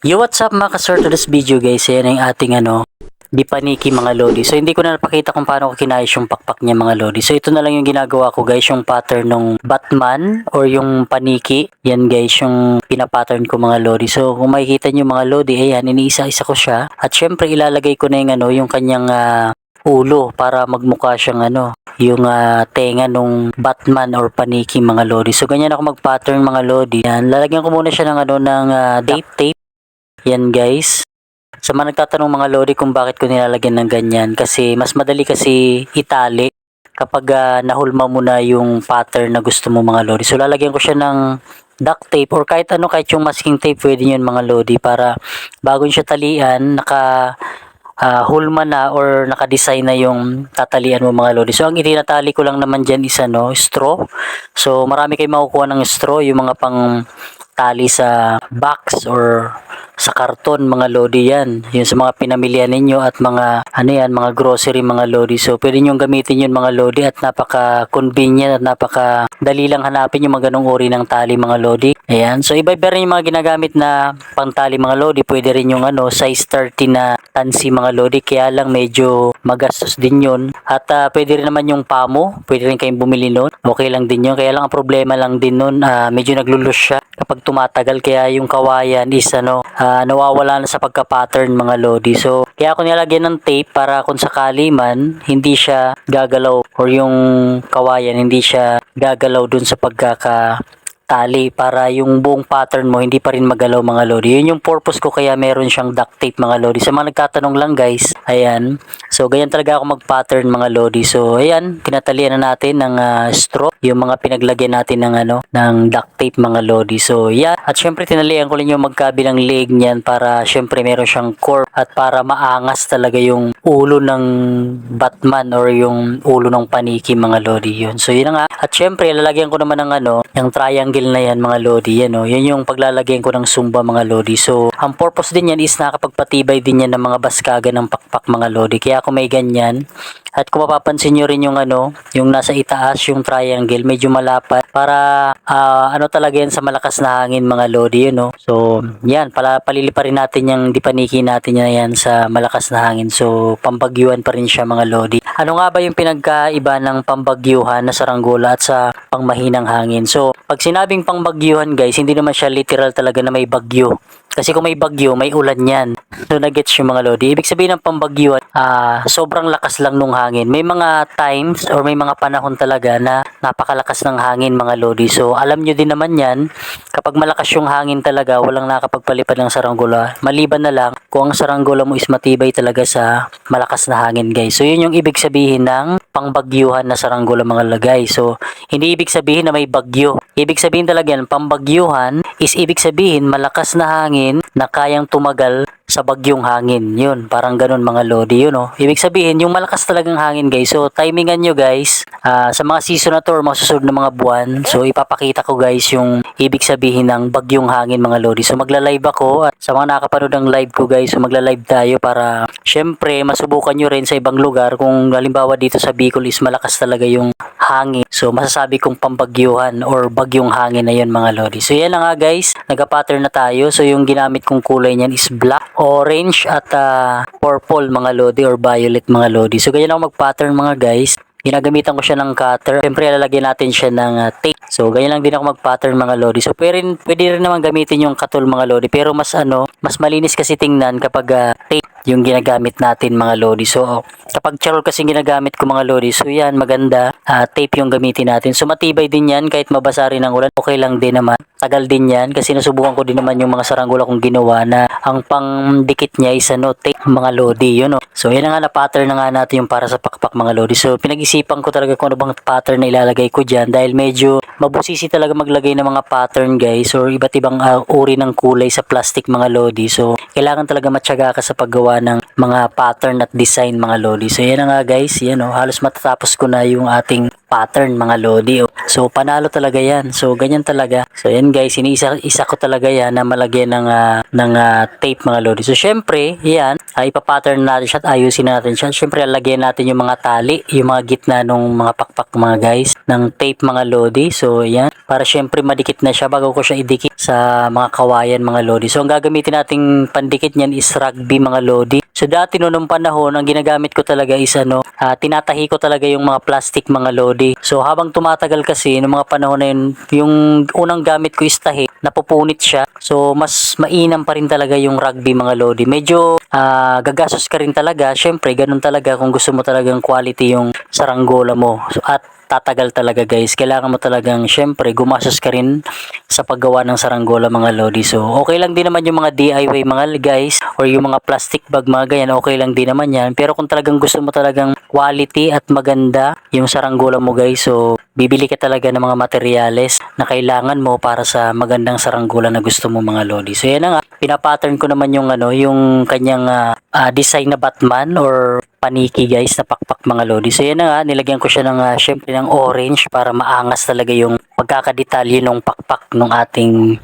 Yo, what's up mga kasort to this video guys? Yan ang ating ano, di paniki mga lodi. So hindi ko na napakita kung paano ko kinayos yung pakpak niya mga lodi. So ito na lang yung ginagawa ko guys, yung pattern ng Batman or yung paniki. Yan guys, yung pinapattern ko mga lodi. So kung makikita nyo mga lodi, ayan, iniisa-isa ko siya. At syempre ilalagay ko na yung ano, yung kanyang ah, ulo para magmukha siyang ano, yung ah, tenga nung Batman or paniki mga lodi. So ganyan ako mag-pattern mga lodi. Yan, lalagyan ko muna siya ng ano ng ah, tape tape. Yan guys. Sa mga nagtatanong mga lodi kung bakit ko nilalagyan ng ganyan kasi mas madali kasi itali kapag ah, nahulma mo na yung pattern na gusto mo mga lodi. So lalagyan ko siya ng duct tape or kahit ano kahit yung masking tape pwede yun mga lodi para bago siya talian naka ah, hulma na or naka-design na yung tatalian mo mga lodi. So ang itinatali ko lang naman dyan is ano, straw. So marami kayong makukuha ng straw, yung mga pang tali sa box or sa karton mga lodi yan. Yun sa mga pinamilihan ninyo at mga ano yan, mga grocery mga lodi. So pwede nyo gamitin yun mga lodi at napaka convenient at napaka dali lang hanapin yung mga ganong uri ng tali mga lodi. Ayan. So iba-iba rin yung mga ginagamit na pangtali mga lodi. Pwede rin yung ano, size 30 na tansi mga lodi. Kaya lang medyo magastos din yun. At ah, pwede rin naman yung pamo. Pwede rin kayong bumili nun. Okay lang din yun. Kaya lang ang problema lang din nun, ah, medyo naglulus siya kapag tumatagal. Kaya yung kawayan is ano, nawawala na sa pagka-pattern mga lodi. So, kaya ako nilagyan ng tape para kung sakali man, hindi siya gagalaw or yung kawayan, hindi siya gagalaw dun sa pagkaka tali para yung buong pattern mo hindi pa rin magalaw mga lodi. Yun yung purpose ko kaya meron siyang duct tape mga lodi. Sa mga nagtatanong lang guys, ayan. So ganyan talaga ako mag-pattern mga lodi. So ayan, tinatalian na natin ng ah, straw yung mga pinaglagyan natin ng ano ng duct tape mga lodi. So yan. At syempre tinalian ko rin yung magkabilang leg niyan para syempre meron siyang core at para maangas talaga yung ulo ng Batman or yung ulo ng paniki mga lodi yun. So yun nga. At syempre lalagyan ko naman ng ano, yung triangle na yan mga lodi yan oh. Yan yung paglalagyan ko ng sumba mga lodi. So ang purpose din yan is nakapagpatibay din yan ng mga baskaga ng pakpak mga lodi. Kaya kung may ganyan at kung mapapansin nyo rin yung ano, yung nasa itaas, yung triangle, medyo malapat para ah, ano talaga yan sa malakas na hangin mga lodi yun no. So yan, pala, palili pa rin natin yung dipaniki natin yan, yan sa malakas na hangin. So pambagyuhan pa rin siya mga lodi. Ano nga ba yung pinagkaiba ng pambagyuhan na saranggola at sa pangmahinang hangin? So pag sinabing pangbagyuhan guys, hindi naman siya literal talaga na may bagyo. Kasi kung may bagyo, may ulan yan. So, nagets yung mga lodi. Ibig sabihin ng pambagyuan, ah, sobrang lakas lang nung hangin. May mga times or may mga panahon talaga na napakalakas ng hangin mga lodi. So, alam nyo din naman yan, kapag malakas yung hangin talaga, walang nakapagpalipad ng saranggola. Maliban na lang kung ang saranggola mo is matibay talaga sa malakas na hangin guys. So, yun yung ibig sabihin ng pangbagyuhan na saranggola mga lagay. So, hindi ibig sabihin na may bagyo. Ibig sabihin talaga yan, pambagyuhan is ibig sabihin malakas na hangin na kayang tumagal sa bagyong hangin. Yun, parang ganun mga lodi yun oh. Ibig sabihin, yung malakas talagang hangin guys. So, timingan nyo guys, ah, sa mga season na to or mga na mga buwan. So, ipapakita ko guys yung ibig sabihin ng bagyong hangin mga lodi. So, magla-live ako at sa mga nakapanood ng live ko guys, so magla-live tayo para syempre masubukan nyo rin sa ibang lugar kung halimbawa dito sa Bicol is malakas talaga yung hangin. So, masasabi kong pambagyuhan or bagyong hangin na yun mga lodi. So, yan na nga guys. Nagka-pattern na tayo. So, yung ginamit kong kulay niyan is black, orange, at ah, purple mga lodi or violet mga lodi. So, ganyan ako mag-pattern mga guys. Ginagamitan ko siya ng cutter. Siyempre, lalagyan natin siya ng ah, tape. So, ganyan lang din ako mag-pattern mga lodi. So, pwede, rin- pwede rin naman gamitin yung katul mga lodi. Pero mas ano, mas malinis kasi tingnan kapag ah, tape yung ginagamit natin mga lodi. So, kapag charol kasi ginagamit ko mga lodi, so yan, maganda. ah, tape yung gamitin natin. So, matibay din yan kahit mabasa rin ng ulan. Okay lang din naman. Tagal din yan kasi nasubukan ko din naman yung mga saranggola kong ginawa na ang pangdikit niya is ano, tape mga lodi. Yun, oh. So, yan nga na pattern na nga natin yung para sa pakpak mga lodi. So, pinag-isipan ko talaga kung ano bang pattern na ilalagay ko dyan dahil medyo mabusisi talaga maglagay ng mga pattern guys or iba't ibang ah, uri ng kulay sa plastic mga lodi. So, kailangan talaga matyaga ka sa paggawa ng mga pattern at design mga lodi. So, yan nga guys. Yan, oh. Halos matatapos ko na yung ating pattern mga lodi. So, panalo talaga yan. So, ganyan talaga. So, yan guys. Iniisa isa ko talaga yan na malagyan ng, ah, ng ah, tape mga lodi. So, syempre, yan. ay ipapattern natin siya at ayusin natin siya. Syempre, lalagyan natin yung mga tali, yung mga gitna ng mga pakpak mga guys ng tape mga lodi. So yan, para syempre madikit na siya bago ko siya idikit sa mga kawayan mga lodi. So ang gagamitin nating pandikit niyan is rugby mga lodi. So dati no panahon, ang ginagamit ko talaga is ano, ah, tinatahi ko talaga yung mga plastic mga lodi. So habang tumatagal kasi, nung mga panahon na yun, yung unang gamit ko is tahi, napupunit siya. So mas mainam pa rin talaga yung rugby mga lodi. Medyo ah, gagastos ka rin talaga. Syempre, ganun talaga kung gusto mo talagang quality yung saranggola mo. So, at tatagal talaga guys. Kailangan mo talagang syempre gumastos ka rin sa paggawa ng saranggola mga lodi. So okay lang din naman yung mga DIY mga guys or yung mga plastic bag mga ganyan. Okay lang din naman yan. Pero kung talagang gusto mo talagang quality at maganda yung saranggola mo guys. So bibili ka talaga ng mga materyales na kailangan mo para sa magandang saranggola na gusto mo mga lodi. So yan na nga. Pinapattern ko naman yung ano, yung kanyang ah, ah, design na Batman or paniki guys na pakpak mga lodi. So yan na nga, nilagyan ko siya ng uh, syempre ng orange para maangas talaga yung pagkakadetalye ng pakpak ng ating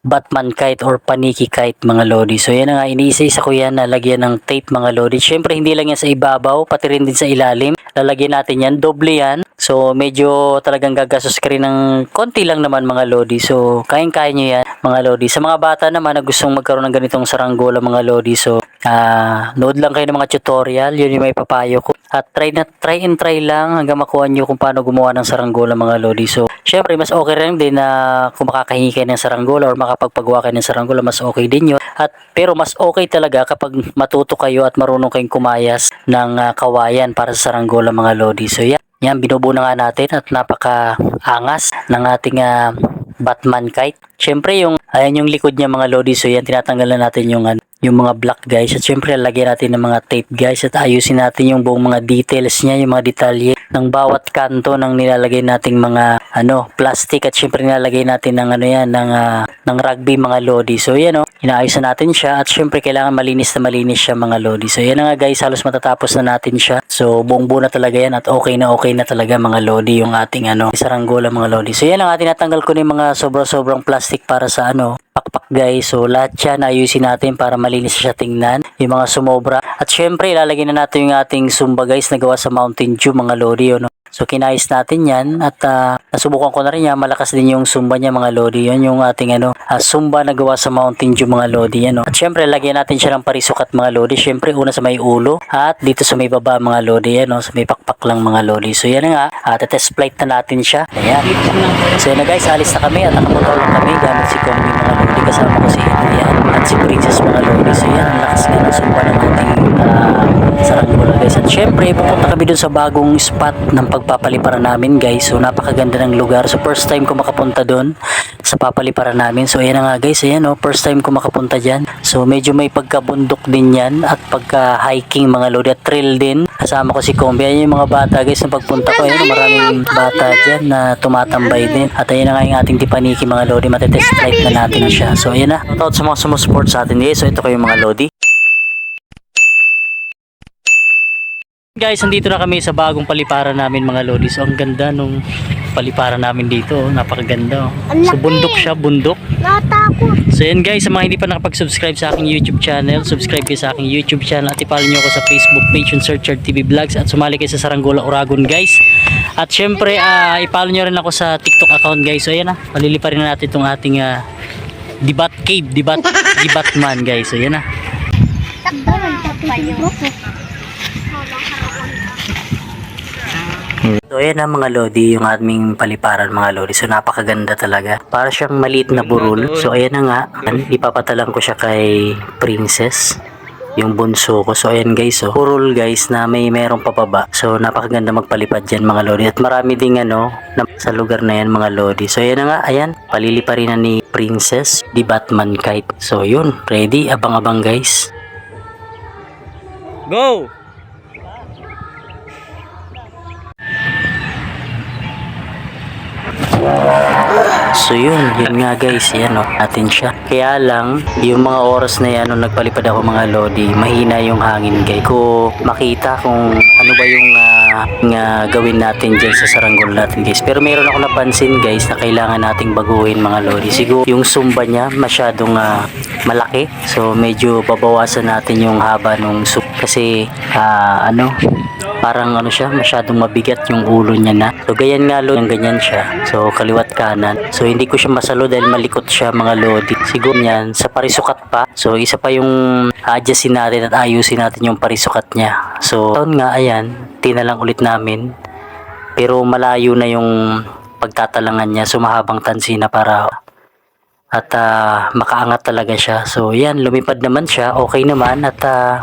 Batman kite or paniki kite mga lodi. So yan na nga, iniisa-isa ko yan na lagyan ng tape mga lodi. Syempre hindi lang yan sa ibabaw, pati rin din sa ilalim. Lalagyan natin yan, doble yan. So medyo talagang gagastos ka rin ng konti lang naman mga lodi. So kayang-kaya nyo yan mga lodi. Sa mga bata naman na gustong magkaroon ng ganitong saranggola mga lodi. So ah nood lang kayo ng mga tutorial. Yun yung may papayo ko. At try na try and try lang hanggang makuha nyo kung paano gumawa ng saranggola mga lodi. So syempre mas okay rin din na kung makakahingi kayo ng saranggola or makapagpagawa kayo ng saranggola mas okay din yun. At pero mas okay talaga kapag matuto kayo at marunong kayong kumayas ng ah, kawayan para sa saranggola mga lodi. So yan. Yan, binubuo na nga natin at napaka-angas ng ating ah, Batman kite. Siyempre yung, ayan yung likod niya mga lodi. So yan, tinatanggalan natin yung, ano, yung mga black guys. At siyempre, lagyan natin ng mga tape guys. At ayusin natin yung buong mga details niya, yung mga detalye ng bawat kanto ng nilalagay nating mga ano, plastic. At siyempre, nilalagay natin ng ano yan, ng, ah, ng rugby mga lodi. So yan o, inaayos na natin siya. At siyempre, kailangan malinis na malinis siya mga lodi. So yan nga guys, halos matatapos na natin siya. So buong buo na talaga yan at okay na okay na talaga mga lodi yung ating ano, saranggola mga lodi. So yan ang ating natanggal ko na mga sobra-sobrang plastic para sa ano, pakpak guys. So lahat yan ayusin natin para malinis siya tingnan. Yung mga sumobra. At syempre ilalagay na natin yung ating sumba guys na gawa sa Mountain Dew mga lodi. Ano? So kinais natin yan at ah, nasubukan ko na rin yan. Malakas din yung sumba niya mga lodi. Yan yung ating ano, ah, sumba na gawa sa Mountain Dew mga lodi. Ano? At syempre lagyan natin siya ng parisukat mga lodi. Syempre una sa may ulo at dito sa may baba mga lodi. Ano? Sa may pakpak lang mga lodi. So yan na nga. At test flight na natin siya. Ayan. So yan na guys. Alis na kami at nakamotor lang kami gamit si Kombi mga. Kasama ko si Adrian at si Princess mga lodi. So yan. Ang lakas nga ng sumba ng ating ah, saranggola guys. At syempre pupunta kami dun sa bagong spot ng pagpapaliparan namin guys. So napakaganda ng lugar. So first time ko makapunta dun sa papaliparan namin. So ayan nga guys. Ayan oh. First time ko makapunta dyan. So medyo may pagkabundok din yan at pagka-hiking mga lodi at trail din. Kasama ko si Kombi. Ayan yung mga bata guys na pagpunta ko. Ayan maraming bata dyan na tumatambay din. At ayan na nga yung ating tipaniki mga lodi. Matetest flight na natin siya. So ayan na. Shoutout sa mga sumusupport sa atin guys. So ito kayo mga lodi. Guys, andito na kami sa bagong paliparan namin mga lodi. So ang ganda nung paliparan namin dito. oh. Napakaganda. oh. So bundok siya, bundok. Natakot. So yan guys, sa mga hindi pa nakapag-subscribe sa aking YouTube channel, subscribe kayo sa aking YouTube channel at ipalo nyo ako sa Facebook page yung Searcher TV Vlogs at sumali kayo sa Saranggola Uragon guys. At syempre, ah ipalo nyo rin ako sa TikTok account guys. So yan na, paliliparin na natin itong ating ah, Dibat Cave, Dibat, Dibatman guys. So yan na. Takbo ng takpa niyo. So ayan na mga lodi, yung aming paliparan mga lodi. So napakaganda talaga. Para siyang maliit na burul. So ayan na nga, ipapatalang ko siya kay Princess yung bunso ko. So ayan guys, oh. Burul guys na may merong papaba. So napakaganda magpalipad dyan mga lodi. At marami ding ano, na, sa lugar na yan mga lodi. So ayan na nga, ayan, palilipa rin na ni Princess di Batman Kite. So yun, ready, abang-abang guys. Go! So yun, yun nga guys, yan o, natin siya. Kaya lang, yung mga oras na yan, nung nagpalipad ako mga lodi, mahina yung hangin guys. Ko makita kung ano ba yung ah, nga gawin natin dyan sa saranggol natin guys. Pero meron ako napansin guys na kailangan nating baguhin mga lodi. Siguro yung sumba niya masyadong ah, malaki. So medyo babawasan natin yung haba nung sup. Kasi ah, ano, parang ano siya, masyadong mabigat yung ulo niya na. So ganyan nga lo, ganyan siya. So kaliwat kanan. So hindi ko siya masalo dahil malikot siya mga lodi. Siguro yan, sa parisukat pa. So isa pa yung adjustin natin at ayusin natin yung parisukat niya. So taon nga, ayan, tinalang ulit namin. Pero malayo na yung pagtatalangan niya. So mahabang tansi para at ah, makaangat talaga siya. So yan, lumipad naman siya, okay naman at ah,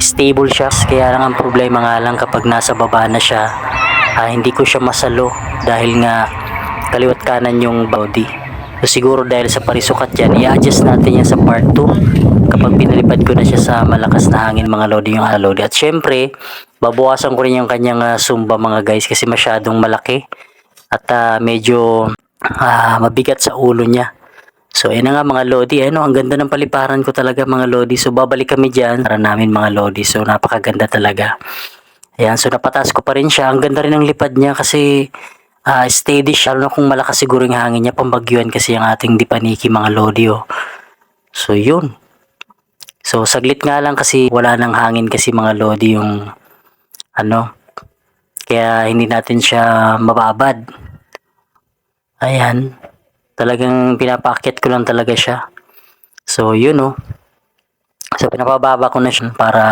stable siya. Kaya lang ang problema nga lang kapag nasa baba na siya, ah, hindi ko siya masalo dahil nga kaliwat kanan yung body. So siguro dahil sa parisukat yan, i-adjust natin yan sa part 2 kapag pinalipad ko na siya sa malakas na hangin mga lodi yung lodi. At syempre, babawasan ko rin yung kanyang ah, sumba mga guys kasi masyadong malaki at ah, medyo ah, mabigat sa ulo niya. So, ayun na nga mga Lodi. Ano, ang ganda ng paliparan ko talaga mga Lodi. So, babalik kami dyan para namin mga Lodi. So, napakaganda talaga. Ayan, so napataas ko pa rin siya. Ang ganda rin ng lipad niya kasi ah, steady siya. Lalo kung malakas siguro yung hangin niya. Pambagyuan kasi ang ating dipaniki mga Lodi. Oh. So, yun. So, saglit nga lang kasi wala nang hangin kasi mga Lodi yung ano. Kaya hindi natin siya mababad. Ayan talagang pinapaakyat ko lang talaga siya. So, yun oh. So, pinapababa ko na siya para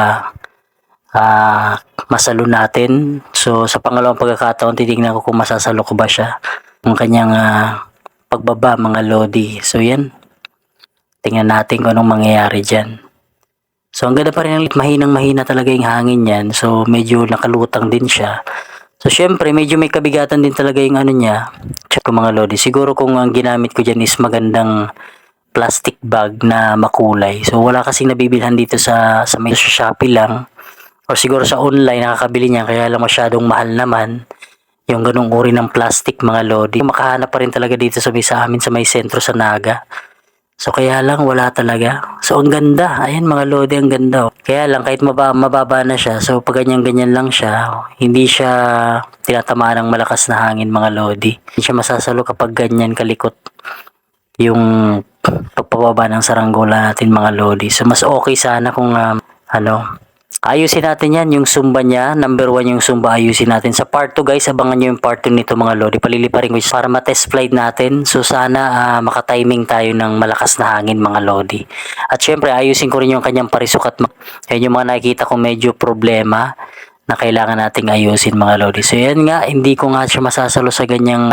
ah masalo natin. So, sa pangalawang pagkakataon, titignan ko kung masasalo ko ba siya. Ang kanyang ah, pagbaba, mga lodi. So, yan. Tingnan natin kung anong mangyayari dyan. So, ang ganda pa rin ng mahinang mahina talaga yung hangin yan. So, medyo nakalutang din siya. So, syempre, medyo may kabigatan din talaga yung ano niya. Check ko mga lodi. Siguro kung ang ginamit ko dyan is magandang plastic bag na makulay. So, wala kasing nabibilhan dito sa, sa may Shopee lang. Or siguro sa online nakakabili niya kaya lang masyadong mahal naman yung ganong uri ng plastic mga lodi. Makahanap pa rin talaga dito sa may sa amin sa may sentro sa Naga. So kaya lang wala talaga. So ang ganda. Ayan mga lodi ang ganda. oh. Kaya lang kahit maba, mababa na siya. So pag ganyan ganyan lang siya. Hindi siya tinatamaan ng malakas na hangin mga lodi. Hindi siya masasalo kapag ganyan kalikot yung pagpababa ng saranggola natin mga lodi. So mas okay sana kung um, ano Ayusin natin yan, yung sumba niya. Number one yung sumba, ayusin natin. Sa part 2 guys, abangan nyo yung part 2 nito mga lodi. Paliliparin ko yun para matest flight natin. So sana ah, makatiming tayo ng malakas na hangin mga lodi. At syempre, ayusin ko rin yung kanyang parisukat. Yan yung mga nakikita ko medyo problema na kailangan nating ayusin mga lodi. So yan nga, hindi ko nga siya masasalo sa ganyang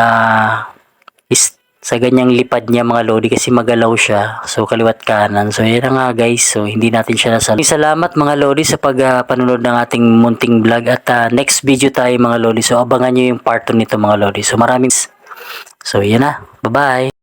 is, sa ganyang lipad niya mga lodi kasi magalaw siya. So kaliwat kanan. So yan nga guys. So hindi natin siya nasalo. Salamat mga lodi sa pagpanunod ng ating munting vlog at ah, next video tayo mga lodi. So abangan nyo yung part 2 nito mga lodi. So maraming So yan na. Bye-bye.